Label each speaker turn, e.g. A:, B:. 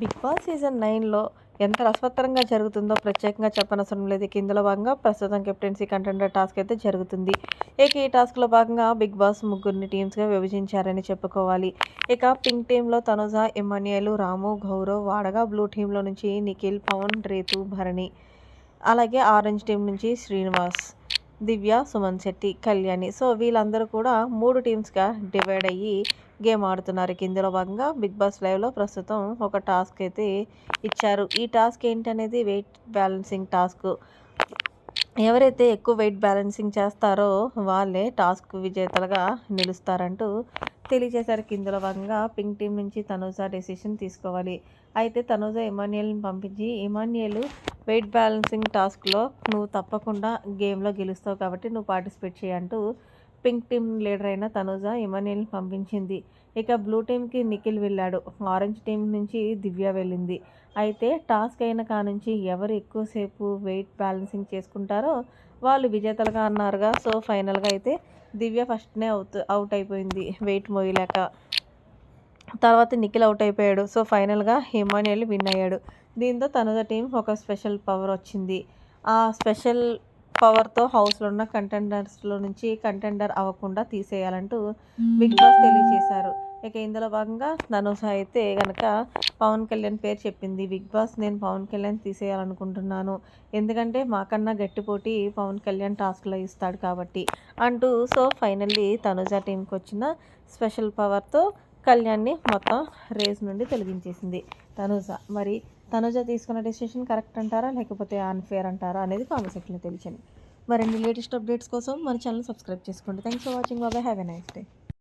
A: Big boss season నైన్లో ఎంత రసవత్తరంగా జరుగుతుందో ప్రత్యేకంగా చెప్పనవసరం లేదు. ఇక ఇందులో భాగంగా ప్రస్తుతం కెప్టెన్సీ కంటెండర్ టాస్క్ అయితే జరుగుతుంది. ఇక ఈ టాస్క్లో భాగంగా బిగ్ బాస్ ముగ్గురిని టీమ్స్గా విభజించారని చెప్పుకోవాలి. ఇక పింక్ టీంలో తనుజ ఎమ్మాన్యుయలు రాము గౌరవ్ వాడగా బ్లూ టీంలో నుంచి నిఖిల్ పవన్ రేతు భరణి అలాగే ఆరెంజ్ టీం నుంచి శ్రీనివాస్. దివ్య సుమన్ శెట్టి కళ్యాణి. సో వీళ్ళందరూ కూడా మూడు టీమ్స్గా డివైడ్ అయ్యి గేమ్ ఆడుతున్నారు. ఇందులో భాగంగా బిగ్ బాస్ లైవ్లో ప్రస్తుతం ఒక టాస్క్ అయితే ఇచ్చారు. ఈ టాస్క్ ఏంటనేది వెయిట్ బ్యాలెన్సింగ్ టాస్క్. ఎవరైతే ఎక్కువ వెయిట్ బ్యాలెన్సింగ్ చేస్తారో వాళ్ళే టాస్క్ విజేతలుగా నిలుస్తారంటూ తెలియజేశారు. ఇందులో భాగంగా పింక్ టీం నుంచి తనూజ డెసిషన్ తీసుకోవాలి. అయితే తనూజ ఇమాన్యుయల్ని పంపించి ఇమాన్యుయల్ వెయిట్ బ్యాలెన్సింగ్ టాస్క్లో నువ్వు తప్పకుండా గేమ్లో గెలుస్తావు కాబట్టి నువ్వు పార్టిసిపేట్ చేయంటూ పింక్ టీమ్ లీడర్ అయిన తనుజ ఇమానియల్ని పంపించింది. ఇక బ్లూ టీంకి నిఖిల్ వెళ్ళాడు. ఆరెంజ్ టీం నుంచి దివ్య వెళ్ళింది. అయితే టాస్క్ అయిన కా నుంచి ఎవరు ఎక్కువసేపు వెయిట్ బ్యాలెన్సింగ్ చేసుకుంటారో వాళ్ళు విజేతలుగా అన్నారుగా. సో ఫైనల్గా అయితే దివ్య ఫస్ట్నే అవుట్ అవుట్ అయిపోయింది. వెయిట్ మోయలేక. తర్వాత నిఖిల్ అవుట్ అయిపోయాడు. సో ఫైనల్గా హిమానియల్ విన్ అయ్యాడు. దీంతో తనుజ టీం ఒక స్పెషల్ పవర్ వచ్చింది. ఆ స్పెషల్ పవర్తో హౌస్లో ఉన్న కంటెండర్స్లో నుంచి కంటెండర్ అవ్వకుండా తీసేయాలంటూ బిగ్ బాస్ తెలియజేశారు. ఇక ఇందులో భాగంగా ధనుష అయితే కనుక పవన్ కళ్యాణ్ పేరు చెప్పింది. బిగ్ బాస్ నేను పవన్ కళ్యాణ్ తీసేయాలనుకుంటున్నాను. ఎందుకంటే మాకన్నా గట్టి పోటీ పవన్ కళ్యాణ్ టాస్క్లో ఇస్తాడు కాబట్టి అంటూ సో ఫైనల్లీ తనుజ టీంకి వచ్చిన స్పెషల్ పవర్తో కళ్యాణ్ని మొత్తం రేస్ నుండి తొలగించేసింది. తనుజ. మరి తనుజ తీసుకున్న డెసిషన్ కరెక్ట్ అంటారా? లేకపోతే అన్ఫేర్ అంటారా? అనేది కామెంట్ సెక్షన్లో తెలిసింది మరిన్ని లేటెస్ట్ అప్డేట్స్ కోసం మన ఛానల్ సబ్స్క్రైబ్ చేసుకోండి. Thanks for watching. Bye bye. Have a nice day.